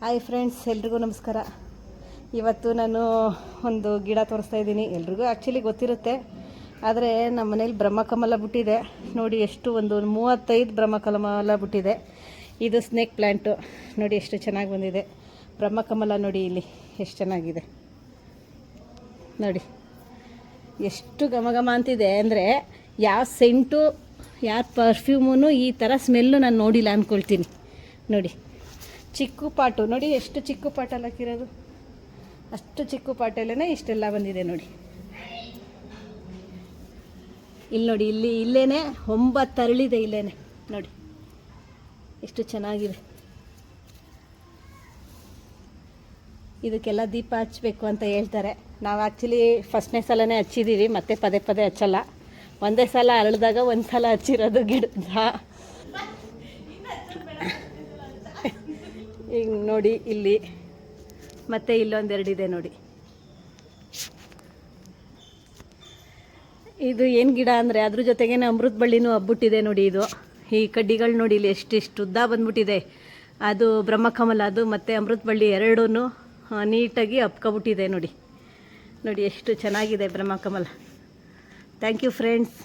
Hi friends, ಎಲ್ರಿಗೂ ನಮಸ್ಕಾರ. ಇವತ್ತು ನಾನು ಒಂದು ಗಿಡ ತೋರಿಸ್ತಾ ಇದ್ದೀನಿ. ಎಲ್ರಿಗೂ ಆ್ಯಕ್ಚುಲಿ ಗೊತ್ತಿರುತ್ತೆ. ಆದರೆ ನಮ್ಮ ಮನೇಲಿ ಬ್ರಹ್ಮಕಮಲ ಬಿಟ್ಟಿದೆ. ನೋಡಿ, ಎಷ್ಟು ಒಂದು ಮೂವತ್ತೈದು ಬ್ರಹ್ಮಕಮಲ ಬಿಟ್ಟಿದೆ. ಇದು ಸ್ನೇಕ್ ಪ್ಲ್ಯಾಂಟು ನೋಡಿ, ಎಷ್ಟು ಚೆನ್ನಾಗಿ ಬಂದಿದೆ. ಬ್ರಹ್ಮಕಮಲ ನೋಡಿ ಇಲ್ಲಿ, ಎಷ್ಟು ಚೆನ್ನಾಗಿದೆ. ನೋಡಿ, ಎಷ್ಟು ಘಮ ಘಮ ಅಂತಿದೆ. ಅಂದರೆ ಯಾವ ಸೆಂಟು ಯಾವ ಪರ್ಫ್ಯೂಮೂ ಈ ಥರ ಸ್ಮೆಲ್ಲು ನಾನು ನೋಡಿಲ್ಲ ಅಂದ್ಕೊಳ್ತೀನಿ ನೋಡಿ. ಚಿಕ್ಕು ಪಾಟು. ನೋಡಿ, ಎಷ್ಟು ಚಿಕ್ಕು ಪಾಟಲ್ಲಿ ಹಾಕಿರೋದು? ಅಷ್ಟು ಚಿಕ್ಕು ಪಾಟಲ್ಲೇ ಇಷ್ಟೆಲ್ಲ ಬಂದಿದೆ ನೋಡಿ. ಇಲ್ಲಿ ನೋಡಿ, ಇಲ್ಲಿ ಇಲ್ಲೇ ಒಂಬತ್ತು ಅರಳಿದೆ ಇಲ್ಲೇನೆ. ನೋಡಿ, ಎಷ್ಟು ಚೆನ್ನಾಗಿದೆ. ಇದಕ್ಕೆಲ್ಲ ದೀಪ ಹಚ್ಚಬೇಕು ಅಂತ ಹೇಳ್ತಾರೆ. ನಾವು ಆ್ಯಕ್ಚುಲಿ ಫಸ್ಟ್ನೇ ಸಲನೇ ಹಚ್ಚಿದ್ದೀವಿ ಮತ್ತೆ ಪದೇ ಪದೇ ಹಚ್ಚಲ್ಲ. ಒಂದೇ ಸಲ ಅರಳಿದಾಗ ಒಂದು ಸಲ ಹಚ್ಚಿರೋದು ಗಿಡದ ಈಗ ನೋಡಿ ಇಲ್ಲಿ. ಮತ್ತೆ ಇಲ್ಲೊಂದೆರಡಿದೆ ನೋಡಿ. ಇದು ಏನು ಗಿಡ ಅಂದರೆ ಅದ್ರ ಜೊತೆಗೇನೆ ಅಮೃತ ಬಳ್ಳಿನೂ ಹಬ್ಬಿಟ್ಟಿದೆ ನೋಡಿ ಇದು. ಈ ಕಡ್ಡಿಗಳು ನೋಡಿ ಇಲ್ಲಿ ಎಷ್ಟಿಷ್ಟು ಉದ್ದ ಬಂದ್ಬಿಟ್ಟಿದೆ. ಅದು ಬ್ರಹ್ಮಕಮಲ ಅದು ಮತ್ತು ಅಮೃತ ಬಳ್ಳಿ ಎರಡೂ ನೀಟಾಗಿ ಹಬ್ಕೊಬಿಟ್ಟಿದೆ ನೋಡಿ. ನೋಡಿ ಎಷ್ಟು ಚೆನ್ನಾಗಿದೆ ಬ್ರಹ್ಮಕಮಲ. Thank you friends